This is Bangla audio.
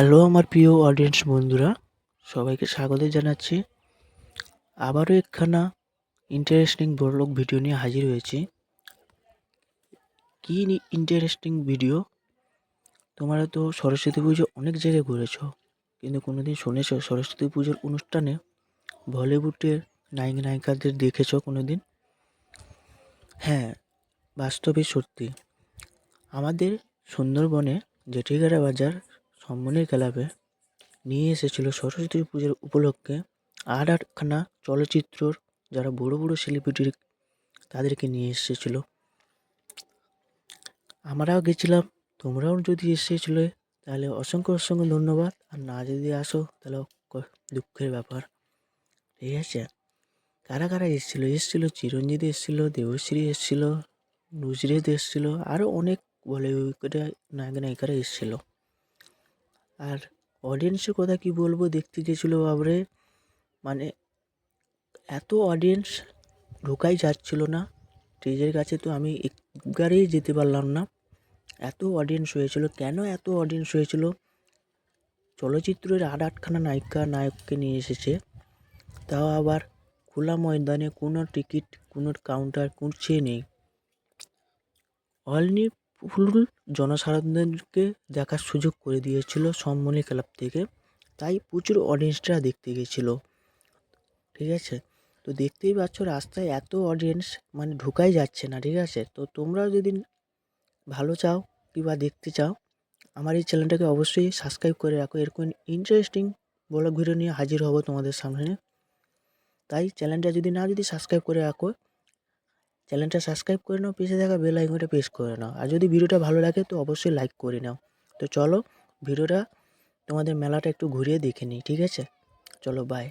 হ্যালো আমার প্রিয় অডিয়েন্স বন্ধুরা, সবাইকে স্বাগত জানাচ্ছি। আবারও একখানা ইন্টারেস্টিং বড়লোক ভিডিও নিয়ে হাজির হয়েছি। কী ইন্টারেস্টিং ভিডিও তোমরা তো সরস্বতী পুজো অনেক জায়গায় ঘুরেছো, কিন্তু কোনো দিন শুনেছো সরস্বতী পুজোর অনুষ্ঠানে বলিউডের নায়ক নায়িকাদের দেখেছ কোনো দিন হ্যাঁ বাস্তবে সত্যি। আমাদের সুন্দরবনে জেঠিগাড়া বাজার সম্মানের ক্লাবে নিয়ে এসেছিল সরস্বতী পুজোর উপলক্ষে আর আটখানা চলচ্চিত্রর যারা বড় বড় সেলিব্রিটি তাদেরকে নিয়ে এসেছিল। আমরাও গেছিলাম, তোমরাও যদি এসেছিলে, তাহলে অসংখ্য অসংখ্য ধন্যবাদ। আর না যদি আসো, তাহলে দুঃখের ব্যাপার। ঠিক আছে? কারা কারা এসেছিল? এসেছিল চিরঞ্জিত এসেছিল, দেবশ্রী এসেছিল, নুজরেত এসেছিল আরও অনেক বলিউডে নায়ক নায়িকারা এসেছিল। আর অডিয়েন্সের কথা কি বলব? দেখতে গেছিল বাবরে মানে এত অডিয়েন্স ঢোকাই যাচ্ছিল না। স্টেজের কাছে তো আমি একবারেই যেতে পারলাম না। এত অডিয়েন্স হয়েছিল। কেন এত অডিয়েন্স হয়েছিল? চলচ্চিত্রের আট আটখানা নায়িকা, নায়ককে নিয়ে এসেছে। তাও আবার খোলা ময়দানে কোনো টিকিট, কোনো কাউন্টার কুঁচে নেই। অলনি ফুল জনসাধারণকে দেখার সুযোগ করে দিয়েছিল সম্মনি ক্লাব থেকে। তাই প্রচুর অডিয়েন্সরা দেখতে গেছিল। ঠিক আছে? তো দেখতেই পাচ্ছ রাস্তায় এত অডিয়েন্স মানে ঢোকাই যাচ্ছে না, ঠিক আছে? তো তোমরাও যদি ভালো চাও কিংবা দেখতে চাও, আমার এই চ্যানেলটাকে অবশ্যই সাবস্ক্রাইব করে রাখো। এরকম ইন্টারেস্টিং ব্লগ ভিডিও নিয়ে হাজির হব তোমাদের সামনে। তাই চ্যানেলটা যদি না যদি সাবস্ক্রাইব করে রাখো চ্যানেলটা সাবস্ক্রাইব করে নাও, পেশে থাকা বেল আইকনটা প্রেস করে নাও। আর যদি ভিডিওটা ভালো লাগে তো অবশ্যই লাইক করে নাও। তো চলো, ভিডিওটা তোমাদের মেলাটা একটু ঘুরিয়ে দেখে নিই, ঠিক আছে? চলো বাই